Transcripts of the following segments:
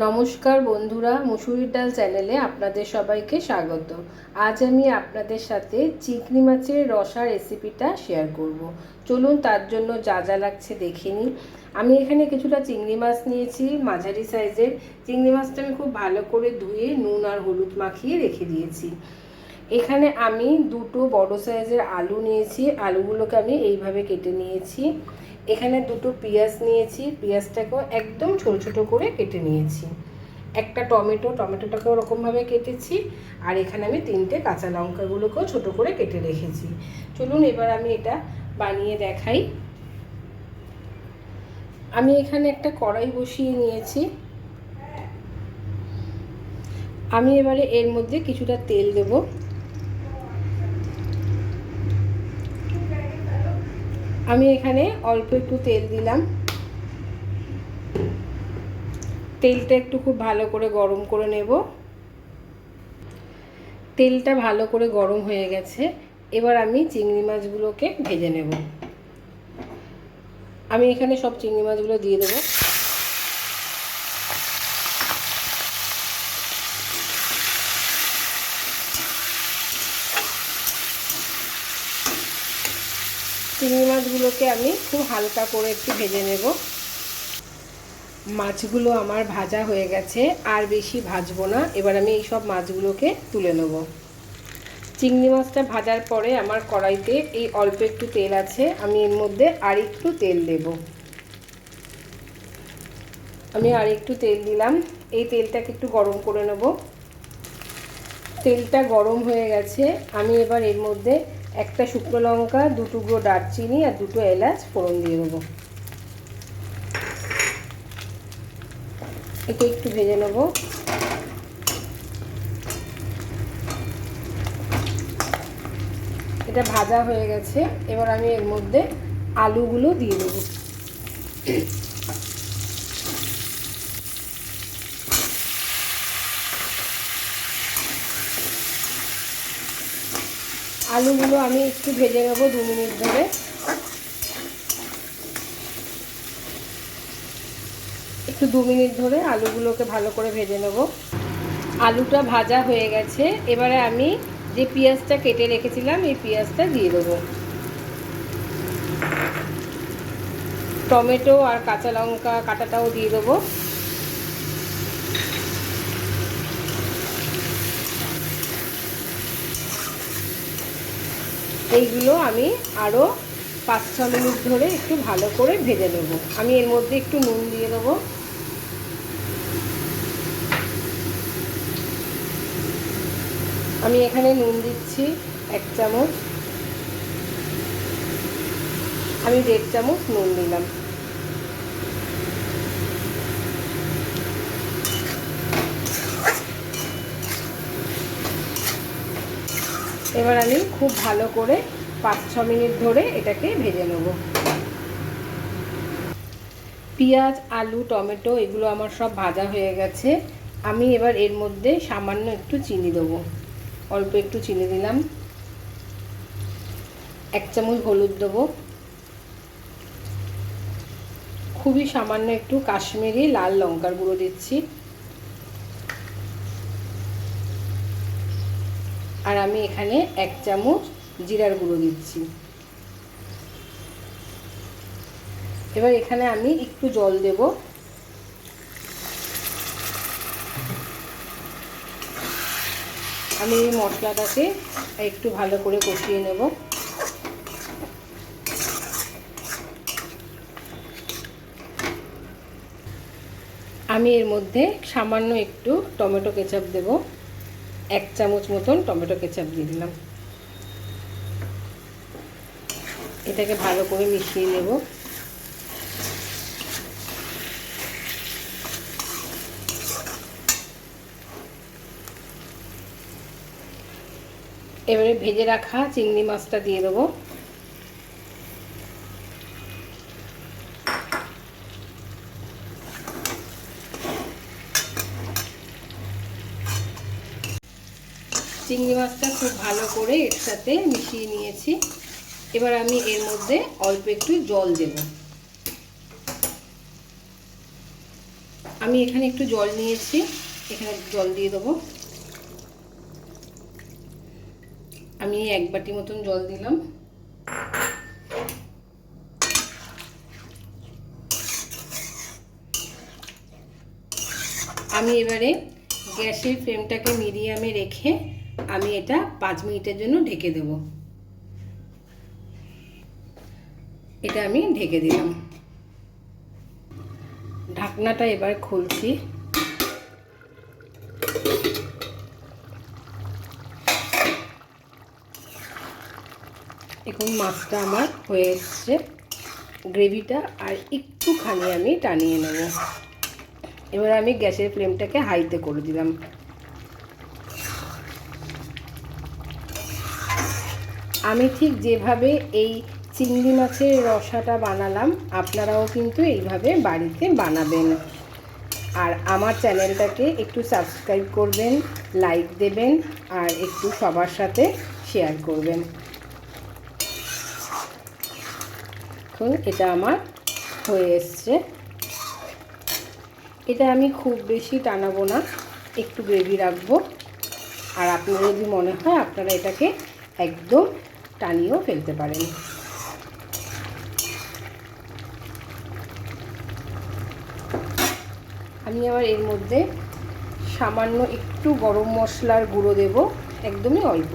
নমস্কার বন্ধুরা, মুসুরির ডাল চ্যানেলে আপনাদের সবাইকে স্বাগত। আজ আমি আপনাদের সাথে চিংড়ি মাছের রসা রেসিপিটা শেয়ার করব। চলুন তার জন্য যা যা লাগছে দেখে নিই। আমি এখানে কিছুটা চিংড়ি মাছ নিয়েছি, মাঝারি সাইজের। চিংড়ি মাছটা আমি খুব ভালো করে ধুয়ে নুন আর হলুদ মাখিয়ে রেখে দিয়েছি। এখানে আমি দুটো বড় সাইজের আলু নিয়েছি। আলুগুলোকে আমি এইভাবে কেটে নিয়েছি। এখানে দুটো পেঁয়াজ নিয়েছি। পেঁয়াজটাকেও একদম ছোট ছোট করে কেটে নিয়েছি। একটা টমেটো, টমেটোটাকে ওরকমভাবে কেটেছি। আর এখানে আমি তিনটে কাঁচা লঙ্কাগুলোকেও ছোট করে কেটে রেখেছি। চলুন এবার আমি এটা বানিয়ে দেখাই। আমি এখানে একটা কড়াই বসিয়ে নিয়েছি। আমি এবারে এর মধ্যে কিছুটা তেল দেবো। আমি এখানে অল্প একটু তেল দিলাম। তেলটা একটু খুব ভালো করে গরম করে নেব। তেলটা ভালো করে গরম হয়ে গেছে। এবার আমি চিংড়ি মাছগুলোকে ভেজে নেব। আমি এখানে সব চিংড়ি মাছগুলো দিয়ে দেবো। চিংড়ি মাছগুলোকে আমি খুব হালকা করে একটু ভেজে নেব। মাছগুলো আমার ভাজা হয়ে গেছে, আর বেশি ভাজবো না। এবার আমি এই সব মাছগুলোকে তুলে নেব। চিংড়ি মাছটা ভাজার পরে আমার কড়াইতে এই অল্প একটু তেল আছে, আমি এর মধ্যে আর একটু তেল দেব। আমি আর একটু তেল দিলাম। এই তেলটাকে একটু গরম করে নেব। তেলটা গরম হয়ে গেছে। আমি এবার এর মধ্যে একটা শুকনো লঙ্কা দু টুকরো দারচিনি আর দুটো এলাচ ফোড়ন দিয়ে দেবো। একে একটু ভেজে নেব। এটা ভাজা হয়ে গেছে। এবার আমি এর মধ্যে আলুগুলো দিয়ে দেবো। আলুগুলো আমি একটু ভেজে নেব দু মিনিট ধরে। একটু দু মিনিট ধরে আলুগুলোকে ভালো করে ভেজে নেব। আলুটা ভাজা হয়ে গেছে। এবারে আমি যে পেঁয়াজটা কেটে রেখেছিলাম, এই পেঁয়াজটা দিয়ে দেবো। টমেটো আর কাঁচা লঙ্কা কাটাটাও দিয়ে দেবো। এইগুলো আমি আরও পাঁচ, ছ মিনিট ধরে একটু ভালো করে ভেজে নেব। আমি এর মধ্যে একটু নুন দিয়ে দেবো। আমি এখানে নুন দিচ্ছি এক চামচ। আমি দেড় চামচ নুন দিলাম। এবার আমি খুব ভালো করে পাঁচ, ছ মিনিট ধরে এটাকে ভেজে নেব। পেঁয়াজ, আলু, টমেটো, এগুলো আমার সব ভাজা হয়ে গেছে। আমি এবার এর মধ্যে সামান্য একটু চিনি দেবো। অল্প একটু চিনি দিলাম। এক চামচ হলুদ দেবো। খুবই সামান্য একটু কাশ্মীরি লাল লঙ্কার গুঁড়ো দিচ্ছি। আর আমি এখানে এক চামচ জিরার গুঁড়ো দিচ্ছি। এবার এখানে আমি একটু জল দেব। আমি এই মশলাটাকে একটু ভালো করে কষিয়ে নেব। আমি এর মধ্যে সামান্য একটু টমেটো কেচাপ দেবো। এক চামচ মতন টমেটো কেচাপ দিয়ে দিলাম। এটাকে ভালো করে মিশিয়ে নেব। এবারে ভেজে রাখা চিংড়ি মাছটা দিয়ে দেবো। চিংড়ি মাছটা খুব ভালো করে এর সাথে মিশিয়ে নিয়েছি। এবার আমি এর মধ্যে অল্প একটু জল দেব। আমি এখানে একটু জল নিয়েছি, এখানে জল দিয়ে দেবো। আমি এক বাটি মতন জল দিলাম। আমি এবারে গ্যাসের ফ্লেমটাকে মিডিয়ামে রেখে আমি এটা পাঁচ মিনিটের জন্য ঢেকে দেব। এটা আমি ঢেকে দিলাম। ঢাকনাটা এবার খুলছি। এখন মাছটা আমার হয়ে এসছে। গ্রেভিটা আর একটুখানি আমি টানিয়ে নেব। এবার আমি গ্যাসের ফ্লেমটাকে হাইতে করে দিলাম। আমি ঠিক যেভাবে এই চিংড়ি মাছের রসাটা বানালাম, আপনারাও কিন্তু এইভাবে বাড়িতে বানাবেন। আর আমার চ্যানেলটাকে একটু সাবস্ক্রাইব করবেন, লাইক দেবেন, আর একটু সবার সাথে শেয়ার করবেন। এখন এটা আমার হয়ে এসছে। এটা আমি খুব বেশি টানাবো না, একটু গ্রেভি রাখব। আর আপনার যদি মনে হয়, আপনারা এটাকে একদম টানিয়েও ফেলতে পারেন। আমি আবার এর মধ্যে সামান্য একটু গরম মশলার গুঁড়ো দেব, একদমই অল্প।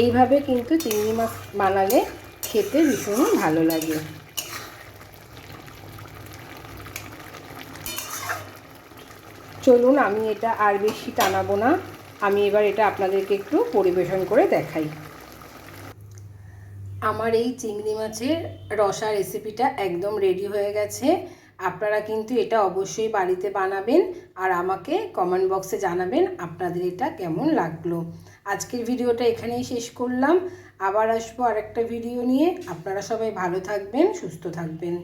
এইভাবে কিন্তু চিংড়ি মাছ বানালে খেতে ভীষণ ভালো লাগে। চলুন, আমি এটা আর বেশি টানাবো না। আমি এবার এটা আপনাদেরকে একটু পরিবেশন করে দেখাই। আমার এই চিংড়ি মাছের রসা রেসিপিটা একদম রেডি হয়ে গেছে। আপনারা কিন্তু এটা অবশ্যই বাড়িতে বানাবেন আর আমাকে কমেন্ট বক্সে জানাবেন আপনাদের এটা কেমন লাগল। আজকের ভিডিওটা এখানেই শেষ করলাম। আবার আসব আরেকটা ভিডিও নিয়ে। আপনারা সবাই ভালো থাকবেন, সুস্থ থাকবেন।